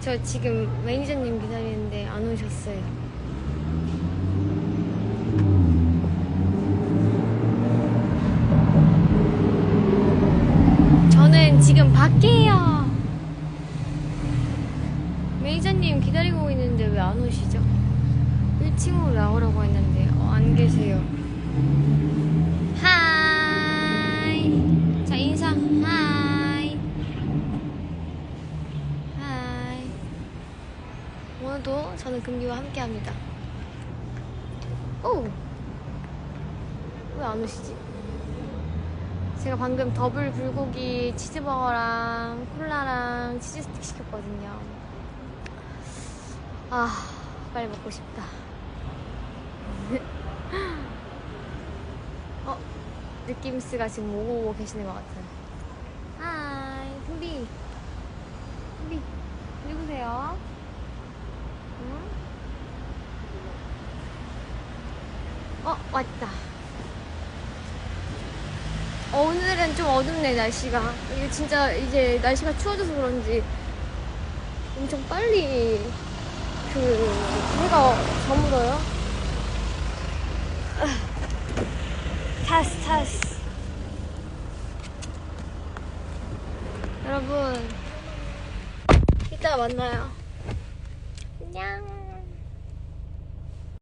저 지금 매니저님 기다리는데 안 오셨어요. 저는 지금 밖에요. 매니저님 기다리고 있는데 왜 안 오시죠? 1층으로 나오라고 했는데 어, 안 계세요. 오늘도 저는 금기와 함께합니다. 오. 왜 안 오시지? 제가 방금 더블 불고기 치즈버거랑 콜라랑 치즈 스틱 시켰거든요. 아, 빨리 먹고 싶다. 어, 느낌스가 지금 오고 계시는 것 같아요. 하이, 금비. 금비, 누구세요? 응? 어, 왔다. 어, 오늘은 좀 어둡네, 날씨가. 이게 진짜 이제 날씨가 추워져서 그런지 엄청 빨리 그 해가 저물어요. 아, 타스, 타스. 여러분, 이따 만나요. 안녕.